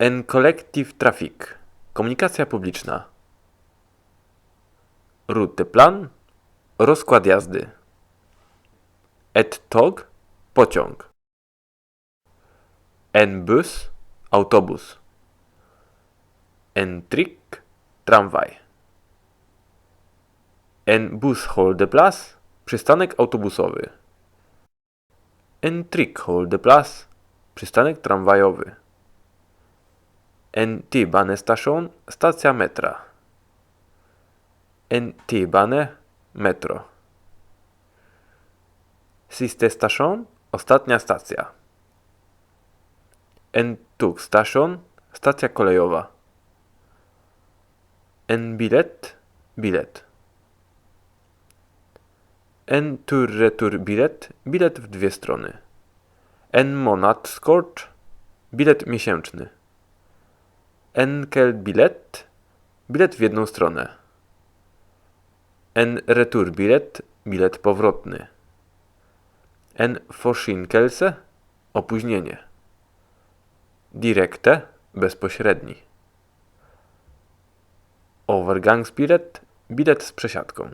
En collective traffic. Komunikacja publiczna. Routeplan. Rozkład jazdy. Et tog. Pociąg. En bus. Autobus. En trick. Tramwaj. En busholdeplatz. Przystanek autobusowy. En trickholdeplatz. Przystanek tramwajowy. En T-Bahnestation. Stacja metra. En T-Bahne. Metro. Siste Station. Ostatnia stacja. En Tugstation. Stacja kolejowa. En bilet. Bilet. En tur-retur bilet. Bilet w dwie strony. En Monatskort. Bilet miesięczny. Enkel bilet. Bilet w jedną stronę. En retur bilet. Bilet powrotny. En Forsinkelse. Opóźnienie. Direkte. Bezpośredni. Overgangsbilet. Bilet z przesiadką.